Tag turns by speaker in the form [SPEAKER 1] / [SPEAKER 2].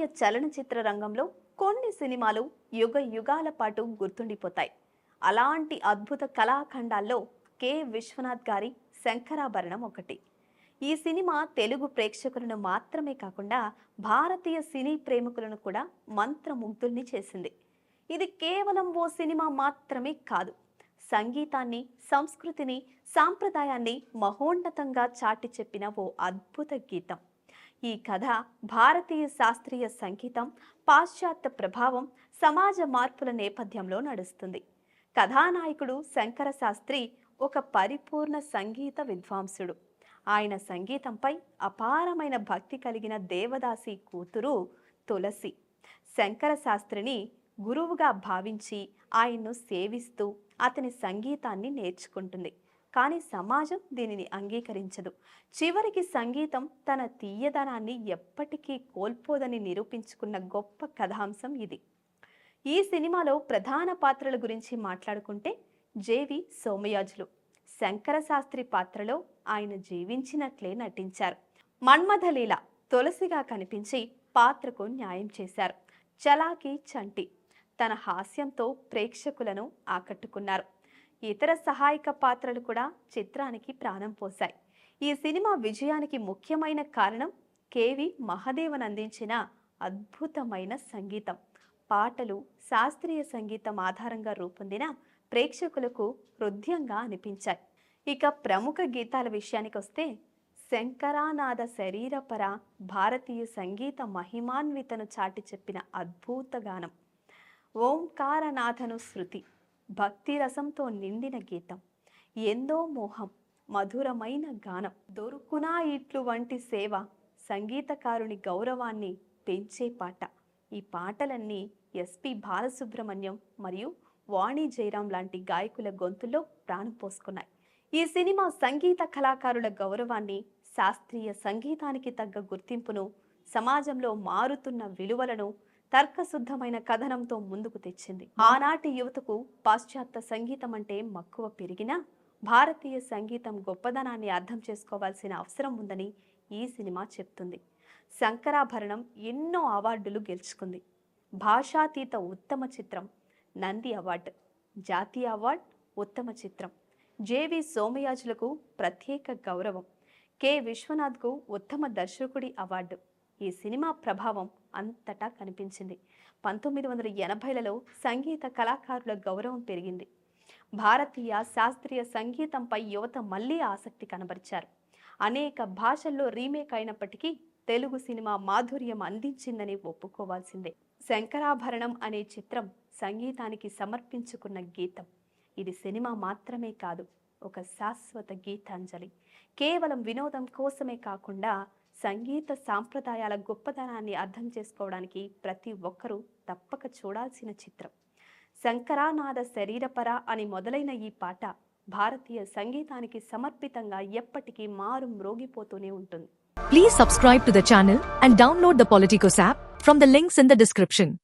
[SPEAKER 1] భారతీయ చలనచిత్ర రంగంలో కొన్ని సినిమాలు యుగ యుగాల పాటు గుర్తుండిపోతాయి. అలాంటి అద్భుత కళాఖండాల్లో కె. విశ్వనాథ్ గారి శంకరాభరణం ఒకటి. ఈ సినిమా తెలుగు ప్రేక్షకులను మాత్రమే కాకుండా భారతీయ సినీ ప్రేమికులను కూడా మంత్రముగ్ధుల్ని చేసింది. ఇది కేవలం ఓ సినిమా మాత్రమే కాదు. సంగీతాన్ని సంస్కృతిని సాంప్రదాయాన్ని మహోన్నతంగా చాటి చెప్పిన ఓ అద్భుత గీతం. ఈ కథ భారతీయ శాస్త్రీయ సంగీతం పాశ్చాత్య ప్రభావం సమాజ మార్పుల నేపథ్యంలో నడుస్తుంది. కథానాయకుడు శంకర శాస్త్రి ఒక పరిపూర్ణ సంగీత విద్వాంసుడు. ఆయన సంగీతంపై అపారమైన భక్తి కలిగిన దేవదాసి కూతురు తులసి. శంకర శాస్త్రిని గురువుగా భావించి ఆయన్ను సేవిస్తూ అతని సంగీతాన్ని నేర్చుకుంటుంది. కానీ సమాజం దీనిని అంగీకరించదు. చివరికి సంగీతం తన తీయదనాన్ని ఎప్పటికీ కోల్పోదని నిరూపించుకున్న గొప్ప కథాంశం ఇది. ఈ సినిమాలో ప్రధాన పాత్రల గురించి మాట్లాడుకుంటే జేవి సోమయాజులు శంకర శాస్త్రి పాత్రలో ఆయన జీవించినట్లే నటించారు. మన్మథలీల తులసిగా కనిపించి పాత్రకు న్యాయం చేశారు. చలాకి చంటి తన హాస్యంతో ప్రేక్షకులను ఆకట్టుకున్నారు. ఇతర సహాయక పాత్రలు కూడా చిత్రానికి ప్రాణం పోశాయి. ఈ సినిమా విజయానికి ముఖ్యమైన కారణం కేవి మహదేవన్ అందించిన అద్భుతమైన సంగీతం. పాటలు శాస్త్రీయ సంగీతం ఆధారంగా రూపొందిన ప్రేక్షకులకు హృదయంగా అనిపించాయి. ఇక ప్రముఖ గీతాల విషయానికి వస్తే శంకరానాద శరీరపర భారతీయ సంగీత మహిమాన్వితను చాటి చెప్పిన అద్భుత గానం. ఓంకారనాథను శృతి. భక్తి రసంతో నిండిన గీతం. ఎందో మోహం మధురమైన గానం. దొరుకునా ఇట్లు వంటి సేవ సంగీతకారుని గౌరవాన్ని పెంచే పాట. ఈ పాటలన్నీ ఎస్పి బాలసుబ్రహ్మణ్యం మరియు వాణి జయరాం లాంటి గాయకుల గొంతులో ప్రాణం పోసుకున్నాయి. ఈ సినిమా సంగీత కళాకారుల గౌరవాన్ని శాస్త్రీయ సంగీతానికి తగ్గ గుర్తింపును సమాజంలో మారుతున్న విలువలను తర్కశుద్ధమైన కథనంతో ముందుకు తెచ్చింది. ఆనాటి యువతకు పాశ్చాత్య సంగీతం అంటే మక్కువ పెరిగినా భారతీయ సంగీతం గొప్పదనాన్ని అర్థం చేసుకోవాల్సిన అవసరం ఉందని ఈ సినిమా చెప్తుంది. శంకరాభరణం ఎన్నో అవార్డులు గెలుచుకుంది. భాషాతీత ఉత్తమ చిత్రం నంది అవార్డు జాతీయ అవార్డ్ ఉత్తమ చిత్రం. జేవి సోమయాజులకు ప్రత్యేక గౌరవం. కె. విశ్వనాథ్కు ఉత్తమ దర్శకుడి అవార్డు. ఈ సినిమా ప్రభావం అంతటా కనిపించింది. పంతొమ్మిది వందల ఎనభైలలో సంగీత కళాకారుల గౌరవం పెరిగింది. భారతీయ శాస్త్రీయ సంగీతంపై యువత మళ్ళీ ఆసక్తి కనబరిచారు. అనేక భాషల్లో రీమేక్ అయినప్పటికీ తెలుగు సినిమా మాధుర్యం అందించిందని ఒప్పుకోవాల్సిందే. శంకరాభరణం అనే చిత్రం సంగీతానికి సమర్పించుకున్న గీతం. ఇది సినిమా మాత్రమే కాదు ఒక శాశ్వత గీతాంజలి. కేవలం వినోదం కోసమే కాకుండా సంగీత సాంప్రదాయాల గొప్పతనాన్ని అర్థం చేసుకోవడానికి ప్రతి ఒక్కరూ తప్పక చూడాల్సిన చిత్రం. శంకరానాద శరీరపర అని మొదలైన ఈ పాట భారతీయ సంగీతానికి సమర్పితంగా ఎప్పటికీ మారు మ్రోగిపోతూనే ఉంటుంది.
[SPEAKER 2] Please subscribe to the channel and download the Politicos app from the links in the description